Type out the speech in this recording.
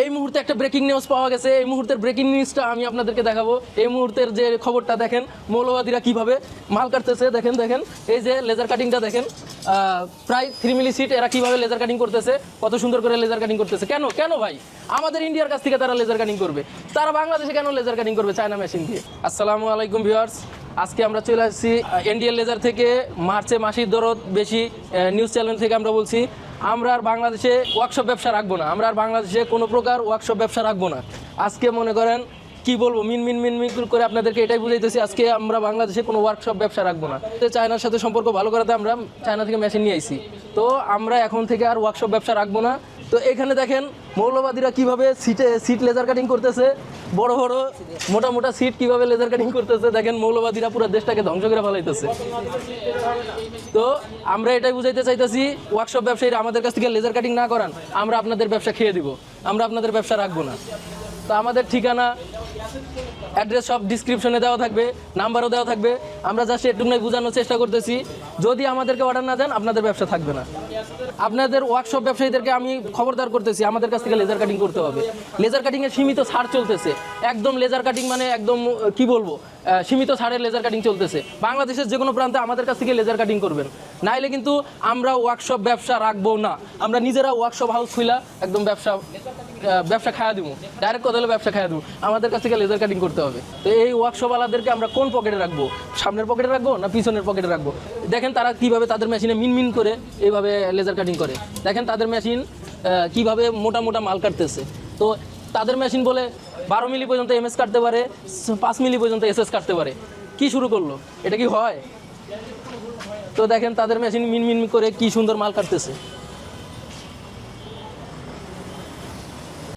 এই মুহূর্তে একটা ব্রেকিং নিউজ পাওয়া গেছে। এই মুহূর্তের ব্রেকিং নিউজটা আমি আপনাদেরকে দেখাবো। এই মুহূর্তের যে খবরটা দেখেন, মৌলবাদীরা কীভাবে মাল কাটতেছে, দেখেন দেখেন। এই যে লেজার কাটিংটা দেখেন। প্রায় থ্রি মিলি সিট এরা কীভাবে লেজার কাটিং করতেছে? কত সুন্দর করে লেজার কাটিং করতেছে? কেন? কেন ভাই? আমাদের ইন্ডিয়ার কাছ থেকে তারা লেজার কাটিং করবে। তারা বাংলাদেশে কেন লেজার কাটিং করবে? চায়না মেশিন দিয়ে। আসসালামু আলাইকুম ভিউয়ার্স আজকে আমরা চলে আসছি ইন্ডিয়ান লেজার থেকে মার্চে মাসির দরদ বেশি নিউজ চ্যানেল থেকে আমরা বলছি, আমরা আর বাংলাদেশে ওয়ার্কশপ ব্যবসা রাখব না। আমরা আর বাংলাদেশে কোনো প্রকার ওয়ার্কশপ ব্যবসা রাখব না। আজকে মনে করেন কি বলব, মিন মিন মিন মিন করে আপনাদেরকে এটাই বুঝাইতেছি, আজকে আমরা বাংলাদেশে কোনো ওয়ার্কশপ ব্যবসা রাখব না। চায়নার সাথে সম্পর্ক ভালো করাতে আমরা চায়না থেকে মেশিন নিয়ে আইছি। তো আমরা এখন থেকে আর ওয়ার্কশপ ব্যবসা রাখব না। তো এখানে দেখেন, মৌলবাদীরা কীভাবে সিটে সিট লেজার কাটিং করতেছে, বড় বড়, মোটা মোটা সিট কীভাবে লেজার কাটিং করতেছে, দেখেন মৌলবাদীরা পুরো দেশটাকে ধ্বংস করে ফেলাইতেছে। তো আমরা এটাই বুঝাইতে চাইতেছি ওয়ার্কশপ ব্যবসায়ীরা আমাদের কাছ থেকে লেজার কাটিং না করান, আমরা আপনাদের ব্যবসা খেয়ে দিব, আমরা আপনাদের ব্যবসা রাখব না। তো আমাদের ঠিকানা অ্যাড্রেস সব ডিসক্রিপশনে দেওয়া থাকবে নাম্বারও দেওয়া থাকবে। আমরা জাস্ট একটুখানি বোঝানোর চেষ্টা করতেছি। যদি আমাদেরকে অর্ডার না দেন, আপনাদের ব্যবসা থাকবে না। আপনাদের ওয়ার্কশপ ব্যবসায়ীদেরকে আমি খবরদার করতেছি, আমাদের কাছ থেকে লেজার কাটিং করতে হবে। লেজার কাটিংয়ের সীমিত ছাড় চলতেছে। একদম লেজার কাটিং মানে একদম কি বলব সীমিত ছাড়ের লেজার কাটিং চলতেছে। বাংলাদেশের যে কোনো প্রান্তে আমাদের কাছ থেকে লেজার কাটিং করবেন। নাইলে কিন্তু আমরা ওয়ার্কশপ ব্যবসা রাখব না। আমরা নিজেরা ওয়ার্কশপ হাউস খুলা একদম ব্যবসা ব্যবসা খাওয়া দিব ডাইরেক্ট কথা হলে ব্যবসা খাওয়া দিব আমাদের কাছ থেকে লেজার কাটিং করতে হবে। তো এই ওয়ার্কশপওয়ালাদেরকে আমরা কোন পকেটে রাখব? সামনের পকেটে রাখব না পিছনের পকেটে রাখব? দেখেন তারা কীভাবে তাদের মেশিনে মিন মিন করে এইভাবে লেজার কাটিং করে। দেখেন তাদের মেশিন কীভাবে মোটা মোটা মাল কাটতেছে। তো তাদের মেশিন বলে বারো মিলি পর্যন্ত এমএস কাটতে পারে, পাঁচ মিলি পর্যন্ত এসএস কাটতে পারে। কি শুরু করল? এটা কি হয়? তো দেখেন তাদের মেশিন মিন মিন করে কি সুন্দর মাল কাটতেছে।